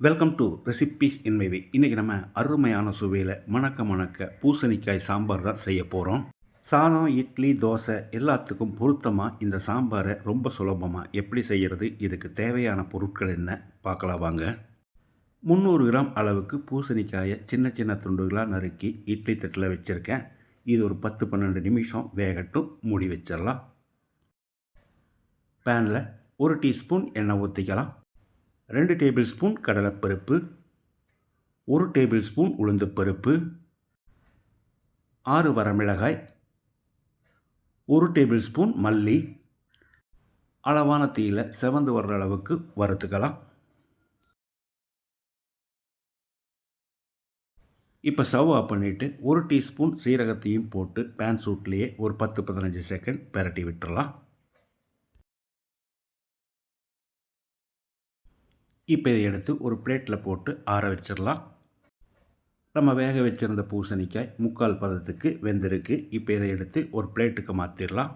Welcome to recipes in way இன்றைக்கி நம்ம அருமையான சுவையில் மணக்க மணக்க பூசணிக்காய் சாம்பார் தான் செய்ய போகிறோம் சாதம் இட்லி தோசை எல்லாத்துக்கும் பொருத்தமாக இந்த சாம்பாரை ரொம்ப சுலபமாக எப்படி செய்கிறது இதுக்கு தேவையான பொருட்கள் என்ன பார்க்கலாம் வாங்க. முந்நூறு கிராம் அளவுக்கு பூசணிக்காயை சின்ன சின்ன துண்டுகளாக நறுக்கி இட்லி தட்டில் வச்சுருக்கேன். இது ஒரு பத்து பன்னெண்டு நிமிஷம் வேகட்டும் மூடி வச்சிடலாம். பேனில் ஒரு டீஸ்பூன் எண்ணெய் ஊற்றிக்கலாம் ரெண்டு டேபிள் ஸ்பூன் கடலைப்பருப்பு ஒரு டேபிள் ஸ்பூன் உளுந்து பருப்பு ஆறு வரமிளகாய் ஒரு டேபிள் ஸ்பூன் மல்லி. அளவான தீயில் செவந்து வர்ற அளவுக்கு வறுத்துக்கலாம். இப்போ ஸ்டவ் ஆஃப் பண்ணிவிட்டு ஒரு டீஸ்பூன் சீரகத்தையும் போட்டு பேன் சூட்லேயே ஒரு பத்து பதினஞ்சு செகண்ட் பெரட்டி விட்டுடலாம் இப்போ இதை எடுத்து ஒரு பிளேட்டில் போட்டு ஆற வச்சிடலாம். நம்ம வேக வச்சிருந்த பூசணிக்காய் முக்கால் பதத்துக்கு வெந்திருக்கு. இப்போ இதை எடுத்து ஒரு பிளேட்டுக்கு மாற்றிடலாம்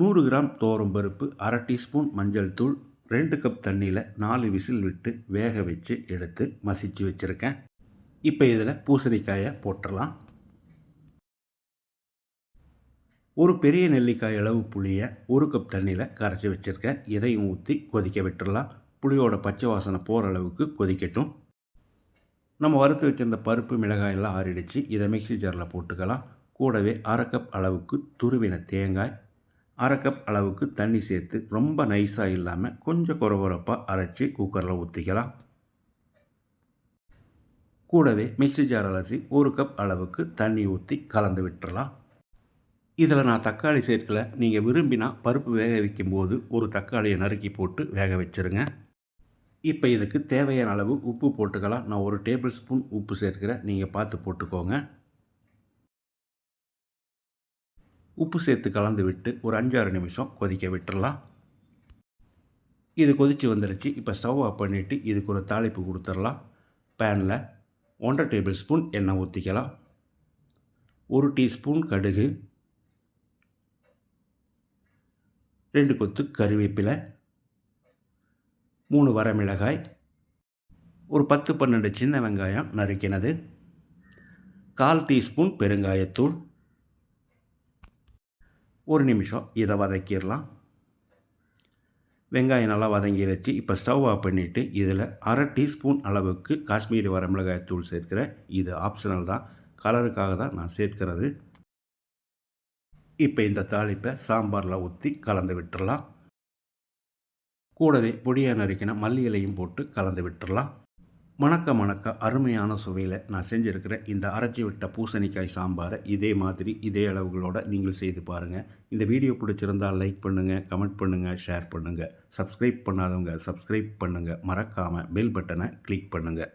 நூறு கிராம் தோரம் பருப்பு அரை டீஸ்பூன் மஞ்சள் தூள் ரெண்டு கப் தண்ணியில் நாலு விசில் விட்டு வேக வச்சு எடுத்து மசிச்சு வச்சுருக்கேன். இப்போ இதில் பூசணிக்காயை போட்டுடலாம். ஒரு பெரிய நெல்லிக்காய் அளவு புளியை ஒரு கப் தண்ணியில் கரைச்சி வச்சுருக்கேன். இதையும் ஊற்றி கொதிக்க விட்டுடலாம். புளியோட பச்சை வாசனை போகிற அளவுக்கு கொதிக்கட்டும். நம்ம வறுத்து வச்சிருந்த பருப்பு மிளகாய் எல்லாம் ஆறிடுச்சு. இதை மிக்சி ஜாரில் போட்டுக்கலாம். கூடவே அரை கப் அளவுக்கு துருவின தேங்காய் அரை கப் அளவுக்கு தண்ணி சேர்த்து ரொம்ப நைஸாக இல்லாமல் கொஞ்சம் குறகுறப்பாக அரைச்சி குக்கரில் ஊற்றிக்கலாம் கூடவே மிக்சி ஜார் அலசி ஒரு கப் அளவுக்கு தண்ணி ஊற்றி கலந்து விட்டுறலாம். இதில் நான் தக்காளி சேர்க்கலை. நீங்கள் விரும்பினா பருப்பு வேக வைக்கும்போது ஒரு தக்காளியை நறுக்கி போட்டு வேக வச்சுருங்க. இப்போ இதுக்கு தேவையான அளவு உப்பு போட்டுக்கலாம். நான் ஒரு டேபிள் ஸ்பூன் உப்பு சேர்க்கிறேன். நீங்கள் பார்த்து போட்டுக்கோங்க. உப்பு சேர்த்து கலந்து விட்டு ஒரு அஞ்சாறு நிமிஷம் கொதிக்க விட்டுறலாம். இது கொதித்து வந்துருச்சு. இப்போ ஸ்டவ் ஆஃப் பண்ணிவிட்டு இதுக்கு ஒரு தாளிப்பு கொடுத்துடலாம். பேனில் ஒன்றரை டேபிள் ஸ்பூன் எண்ணெய் ஊற்றிக்கலாம் ஒரு டீஸ்பூன் கடுகு. ரெண்டு கொத்து கருவேப்பிலை. மூணு வரமிளகாய் ஒரு பத்து பன்னெண்டு சின்ன வெங்காயம் நறுக்கினது கால் டீஸ்பூன் பெருங்காயத்தூள் ஒரு நிமிஷம் இதை வதக்கிடலாம். வெங்காயம் நல்லா வதங்கிடுச்சு இப்போ ஸ்டவ் ஆஃப் பண்ணிவிட்டு இதில் அரை டீஸ்பூன் அளவுக்கு காஷ்மீரி வரமிளகாய் தூள் சேர்க்கிறேன் இது ஆப்ஷனல் தான். கலருக்காக தான் நான் சேர்க்கிறது. இப்போ இந்த தாளிப்பை சாம்பாரில் ஊற்றி கலந்து விட்டுடலாம். கூடவே பொடியாக நறுக்கின மல்லி இலையும் போட்டு கலந்து விட்டுடலாம் மணக்க மணக்க அருமையான சுவையில் நான் செஞ்சுருக்கிற இந்த அரைச்சி விட்ட பூசணிக்காய் சாம்பாரை இதே மாதிரி இதே அளவுகளோடு நீங்கள் செய்து பாருங்கள் இந்த வீடியோ பிடிச்சிருந்தால் லைக் பண்ணுங்கள் கமெண்ட் பண்ணுங்கள் ஷேர் பண்ணுங்கள் சப்ஸ்கிரைப் பண்ணாதவங்க சப்ஸ்கிரைப் பண்ணுங்கள் மறக்காமல் பெல் பட்டனை கிளிக் பண்ணுங்கள்